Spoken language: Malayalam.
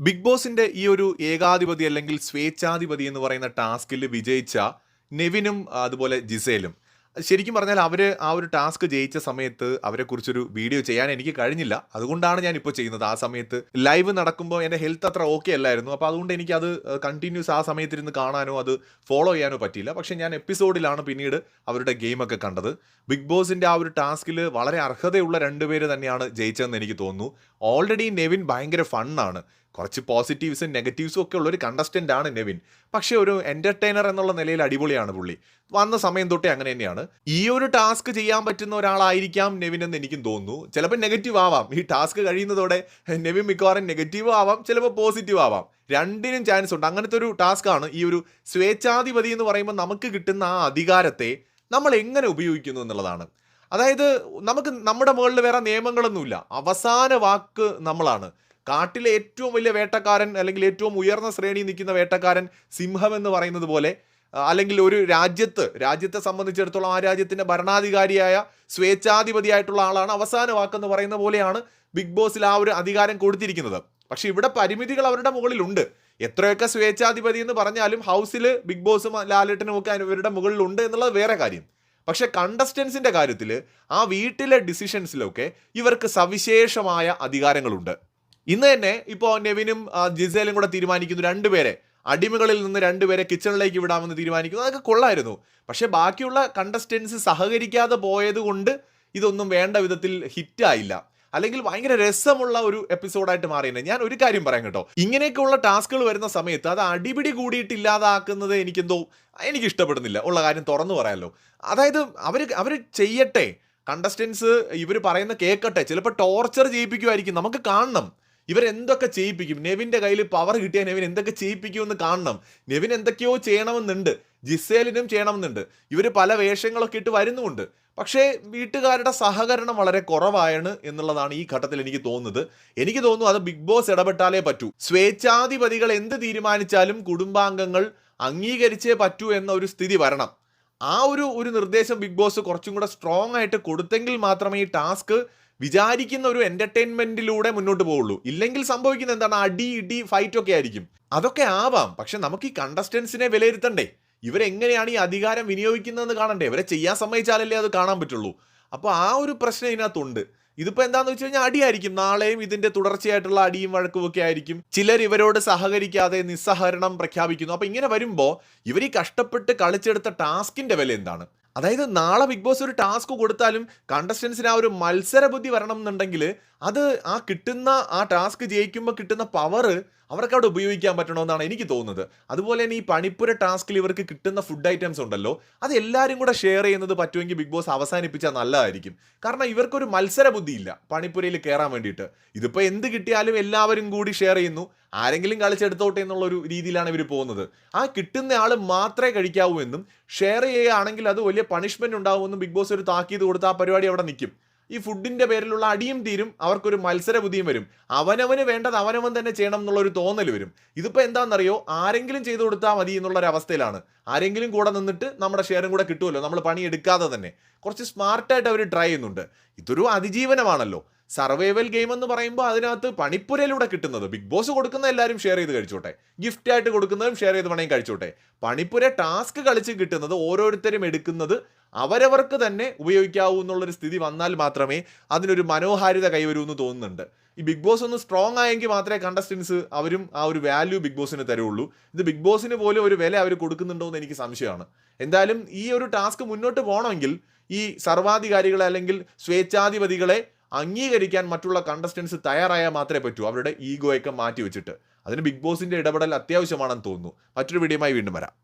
ബിഗ് ബോസിന്റെ ഈ ഒരു ഏകാധിപതി അല്ലെങ്കിൽ സ്വേച്ഛാധിപതി എന്ന് പറയുന്ന ടാസ്കിൽ വിജയിച്ച നെവിനും അതുപോലെ ജിസേലും. ശരിക്കും പറഞ്ഞാൽ അവർ ആ ഒരു ടാസ്ക് ജയിച്ച സമയത്ത് അവരെക്കുറിച്ചൊരു വീഡിയോ ചെയ്യാൻ എനിക്ക് കഴിഞ്ഞില്ല. അതുകൊണ്ടാണ് ഞാൻ ഇപ്പോൾ ചെയ്യുന്നത്. ആ സമയത്ത് ലൈവ് നടക്കുമ്പോൾ എന്റെ ഹെൽത്ത് അത്ര ഓക്കെ അല്ലായിരുന്നു. അപ്പോൾ അതുകൊണ്ട് എനിക്ക് അത് കണ്ടിന്യൂസ് ആ സമയത്തിരുന്ന് കാണാനോ അത് ഫോളോ ചെയ്യാനോ പറ്റിയില്ല. പക്ഷേ ഞാൻ എപ്പിസോഡിലാണ് പിന്നീട് അവരുടെ ഗെയിമൊക്കെ കണ്ടത്. ബിഗ് ബോസിന്റെ ആ ഒരു ടാസ്കിൽ വളരെ അർഹതയുള്ള രണ്ടുപേര് തന്നെയാണ് ജയിച്ചതെന്ന് എനിക്ക് തോന്നുന്നു. ഓൾറെഡി നെവിൻ ഭയങ്കര ഫണ്ണാണ്. കുറച്ച് പോസിറ്റീവ്സും നെഗറ്റീവ്സും ഒക്കെ ഉള്ളൊരു കണ്ടസ്റ്റന്റ് ആണ് നെവിൻ. പക്ഷേ ഒരു എന്റർടൈനർ എന്നുള്ള നിലയിൽ അടിപൊളിയാണ് പുള്ളി. വന്ന സമയം തൊട്ടേ അങ്ങനെ തന്നെയാണ്. ഈ ഒരു ടാസ്ക് ചെയ്യാൻ പറ്റുന്ന ഒരാളായിരിക്കാം നെവിൻ എന്ന് എനിക്കും തോന്നുന്നു. ചിലപ്പോൾ നെഗറ്റീവ് ആവാം. ഈ ടാസ്ക് കഴിയുന്നതോടെ നെവിൻ മിക്കവാറും നെഗറ്റീവ് ആവാം ചിലപ്പോൾ പോസിറ്റീവ് ആവാം. രണ്ടിനും ചാൻസ് ഉണ്ട്. അങ്ങനത്തെ ഒരു ടാസ്ക്കാണ് ഈ ഒരു സ്വേച്ഛാധിപതി എന്ന് പറയുമ്പോൾ നമുക്ക് കിട്ടുന്ന ആ അധികാരത്തെ നമ്മൾ എങ്ങനെ ഉപയോഗിക്കുന്നു എന്നുള്ളതാണ്. അതായത് നമുക്ക് നമ്മുടെ മുകളിൽ വേറെ നിയമങ്ങളൊന്നുമില്ല. അവസാന വാക്ക് നമ്മളാണ്. കാട്ടിലെ ഏറ്റവും വലിയ വേട്ടക്കാരൻ അല്ലെങ്കിൽ ഏറ്റവും ഉയർന്ന ശ്രേണി നിൽക്കുന്ന വേട്ടക്കാരൻ സിംഹം എന്ന് പറയുന്നത് പോലെ അല്ലെങ്കിൽ ഒരു രാജ്യത്ത് രാജ്യത്തെ സംബന്ധിച്ചിടത്തോളം ആ രാജ്യത്തിന്റെ ഭരണാധികാരിയായ സ്വേച്ഛാധിപതിയായിട്ടുള്ള ആളാണ് അവസാന വാക്കെന്ന് പറയുന്ന പോലെയാണ് ബിഗ് ബോസിൽ ആ ഒരു അധികാരം കൊടുത്തിരിക്കുന്നത്. പക്ഷേ ഇവിടെ പരിമിതികൾ അവരുടെ മുകളിലുണ്ട്. എത്രയൊക്കെ സ്വേച്ഛാധിപതി എന്ന് പറഞ്ഞാലും ഹൗസിൽ ബിഗ് ബോസും ലാലേട്ടനും ഒക്കെ ഇവരുടെ മുകളിലുണ്ട് എന്നുള്ളത് വേറെ കാര്യം. പക്ഷേ കണ്ടസ്റ്റൻസിന്റെ കാര്യത്തിൽ ആ വീട്ടിലെ ഡിസിഷൻസിലൊക്കെ ഇവർക്ക് സവിശേഷമായ അധികാരങ്ങളുണ്ട്. ഇന്ന് തന്നെ ഇപ്പോൾ നെവിനും ജിസേലും കൂടെ തീരുമാനിക്കുന്നു രണ്ടുപേരെ. അടിമകളിൽ നിന്ന് രണ്ടുപേരെ കിച്ചണിലേക്ക് വിടാമെന്ന് തീരുമാനിക്കുന്നു. അതൊക്കെ കൊള്ളായിരുന്നു. പക്ഷേ ബാക്കിയുള്ള കണ്ടസ്റ്റൻസ് സഹകരിക്കാതെ പോയത് കൊണ്ട് ഇതൊന്നും വേണ്ട വിധത്തിൽ ഹിറ്റായില്ല അല്ലെങ്കിൽ ഭയങ്കര രസമുള്ള ഒരു എപ്പിസോഡായിട്ട് മാറിയത് ഞാൻ ഒരു കാര്യം പറയാം കേട്ടോ. ഇങ്ങനെയൊക്കെയുള്ള ടാസ്കുകൾ വരുന്ന സമയത്ത് അത് അടിപിടി കൂടിയിട്ട് ഇല്ലാതാക്കുന്നത് എനിക്കെന്തോ എനിക്ക് ഇഷ്ടപ്പെടുന്നില്ല ഉള്ള കാര്യം തുറന്നു പറയാമല്ലോ അതായത് അവർ അവർ ചെയ്യട്ടെ. കണ്ടസ്റ്റൻസ് ഇവർ പറയുന്ന കേൾക്കട്ടെ ചിലപ്പോൾ ടോർച്ചർ ചെയ്യിപ്പിക്കുമായിരിക്കും. നമുക്ക് കാണണം. ഇവരെന്തൊക്കെ ചെയ്യിപ്പിക്കും? നെവിന്റെ കയ്യിൽ പവർ കിട്ടിയാൽ നെവിൻ എന്തൊക്കെ ചെയ്യിപ്പിക്കുമെന്ന് കാണണം. നെവിൻ എന്തൊക്കെയോ ചെയ്യണമെന്നുണ്ട്. ജിസേലിനും ചെയ്യണമെന്നുണ്ട്. ഇവർ പല വേഷങ്ങളൊക്കെ ഇട്ട് വരുന്നുമുണ്ട്. പക്ഷേ വീട്ടുകാരുടെ സഹകരണം വളരെ കുറവാണ് എന്നുള്ളതാണ് ഈ ഘട്ടത്തിൽ എനിക്ക് തോന്നുന്നത്. എനിക്ക് തോന്നുന്നു അത് ബിഗ് ബോസ് ഇടപെട്ടാലേ പറ്റൂ. സ്വേച്ഛാധിപതികൾ എന്ത് തീരുമാനിച്ചാലും കുടുംബാംഗങ്ങൾ അംഗീകരിച്ചേ പറ്റൂ എന്ന ഒരു സ്ഥിതി വരണം. ആ ഒരു ഒരു നിർദ്ദേശം ബിഗ് ബോസ് കുറച്ചും കൂടെ സ്ട്രോങ് ആയിട്ട് കൊടുത്തെങ്കിൽ മാത്രമേ ഈ ടാസ്ക് വിചാരിക്കുന്ന ഒരു എന്റർടൈൻമെന്റിലൂടെ മുന്നോട്ട് പോവുള്ളൂ. ഇല്ലെങ്കിൽ സംഭവിക്കുന്ന എന്താണ്? അടി ഇടി ഫൈറ്റ് ഒക്കെ ആയിരിക്കും. അതൊക്കെ ആവാം. പക്ഷെ നമുക്ക് ഈ കണ്ടസ്റ്റൻസിനെ വിലയിരുത്തണ്ടേ. ഇവരെങ്ങനെയാണ് ഈ അധികാരം വിനിയോഗിക്കുന്നതെന്ന് കാണണ്ടേ? ഇവരെ ചെയ്യാൻ സമ്മതിച്ചാലല്ലേ അത് കാണാൻ പറ്റുള്ളൂ. അപ്പോൾ ആ ഒരു പ്രശ്നം ഇതിനകത്തുണ്ട്. ഇതിപ്പോൾ എന്താന്ന് വെച്ച് കഴിഞ്ഞാൽ അടിയായിരിക്കും. നാളെയും ഇതിന്റെ തുടർച്ചയായിട്ടുള്ള അടിയും വഴക്കും ഒക്കെ ആയിരിക്കും. ചിലർ ഇവരോട് സഹകരിക്കാതെ നിസ്സഹകരണം പ്രഖ്യാപിക്കുന്നു. അപ്പോൾ ഇങ്ങനെ വരുമ്പോൾ ഇവർ ഈ കഷ്ടപ്പെട്ട് കളിച്ചെടുത്ത ടാസ്കിന്റെ വില എന്താണ്? അതായത് നാളെ ബിഗ് ബോസ് ഒരു ടാസ്ക് കൊടുത്താലും കണ്ടസ്റ്റൻസിന് ആ ഒരു മത്സര ബുദ്ധി വരണം എന്നുണ്ടെങ്കിൽ അത് ആ കിട്ടുന്ന ആ ടാസ്ക് ജയിക്കുമ്പോൾ കിട്ടുന്ന പവർ അവർക്ക് അവിടെ ഉപയോഗിക്കാൻ പറ്റണമെന്നാണ് എനിക്ക് തോന്നുന്നത്. അതുപോലെ തന്നെ ഈ പണിപ്പുര ടാസ്കിൽ ഇവർക്ക് കിട്ടുന്ന ഫുഡ് ഐറ്റംസ് ഉണ്ടല്ലോ അത് എല്ലാവരും കൂടെ ഷെയർ ചെയ്യുന്നത് പറ്റുമെങ്കിൽ ബിഗ് ബോസ് അവസാനിപ്പിച്ചാൽ നല്ലതായിരിക്കും. കാരണം ഇവർക്കൊരു മത്സര ബുദ്ധിയില്ല പണിപ്പുരയിൽ കയറാൻ വേണ്ടിയിട്ട്. ഇതിപ്പോൾ എന്ത് കിട്ടിയാലും എല്ലാവരും കൂടി ഷെയർ ചെയ്യുന്നു. ആരെങ്കിലും കളിച്ചെടുത്തോട്ടെ എന്നുള്ള ഒരു രീതിയിലാണ് ഇവർ പോകുന്നത്. ആ കിട്ടുന്ന ആൾ മാത്രമേ കഴിക്കാവൂ എന്നും ഷെയർ ചെയ്യുകയാണെങ്കിൽ അത് വലിയ പണിഷ്മെന്റ് ഉണ്ടാവുമെന്നും ബിഗ് ബോസ് ഒരു താക്കീത് കൊടുത്ത് ആ പരിപാടി അവിടെ നിൽക്കും ഈ ഫുഡിന്റെ പേരിലുള്ള അടിയും തീരും അവർക്കൊരു മത്സര ബുദ്ധിയും വരും. അവനവന് വേണ്ടത് അവനവൻ തന്നെ ചെയ്യണം എന്നുള്ളൊരു തോന്നൽ വരും. ഇതിപ്പോൾ എന്താണെന്നറിയോ? ആരെങ്കിലും ചെയ്തു കൊടുത്താൽ മതി എന്നുള്ള ഒരു അവസ്ഥയിലാണ് ആരെങ്കിലും കൂടെ നിന്നിട്ട് നമ്മുടെ ഷെയറും കൂടെ കിട്ടുമല്ലോ നമ്മൾ പണി എടുക്കാതെ തന്നെ. കുറച്ച് സ്മാർട്ടായിട്ട് അവർ ട്രൈ ചെയ്യുന്നുണ്ട്. ഇതൊരു അതിജീവനമാണല്ലോ. സർവൈവൽ ഗെയിം എന്ന് പറയുമ്പോൾ അതിനകത്ത് പണിപ്പുരയിലൂടെ കിട്ടുന്നത്. ബിഗ് ബോസ് കൊടുക്കുന്ന എല്ലാവരും ഷെയർ ചെയ്ത് കഴിച്ചോട്ടെ. ഗിഫ്റ്റ് ആയിട്ട് കൊടുക്കുന്നതും ഷെയർ ചെയ്ത് വേണമെങ്കിൽ കഴിച്ചോട്ടെ. പണിപ്പുര ടാസ്ക് കളിച്ച് കിട്ടുന്നത് ഓരോരുത്തരും എടുക്കുന്നത് അവരവർക്ക് തന്നെ ഉപയോഗിക്കാവൂ എന്നുള്ളൊരു സ്ഥിതി വന്നാൽ മാത്രമേ അതിനൊരു മനോഹാരിത കൈവരൂ എന്ന് തോന്നുന്നുണ്ട്. ഈ ബിഗ് ബോസ് ഒന്ന് സ്ട്രോങ് ആയെങ്കിൽ മാത്രമേ കണ്ടസ്റ്റൻസ് അവരും ആ ഒരു വാല്യൂ ബിഗ് ബോസിന് തരുള്ളൂ. ഇത് ബിഗ് ബോസിന് പോലും ഒരു വില അവർ കൊടുക്കുന്നുണ്ടോ എന്ന് എനിക്ക് സംശയമാണ്. എന്തായാലും ഈ ഒരു ടാസ്ക് മുന്നോട്ട് പോകണമെങ്കിൽ ഈ സർവാധികാരികളെ അല്ലെങ്കിൽ സ്വേച്ഛാധിപതികളെ അംഗീകരിക്കാൻ മറ്റുള്ള കണ്ടസ്റ്റൻസ് തയ്യാറായാൽ മാത്രമേ പറ്റൂ. അവരുടെ ഈഗോയൊക്കെ മാറ്റി വെച്ചിട്ട് അതിന് ബിഗ് ബോസിന്റെ ഇടപെടൽ അത്യാവശ്യമാണെന്ന് തോന്നുന്നു. മറ്റൊരു വീഡിയോയുമായി വീണ്ടും വരാം.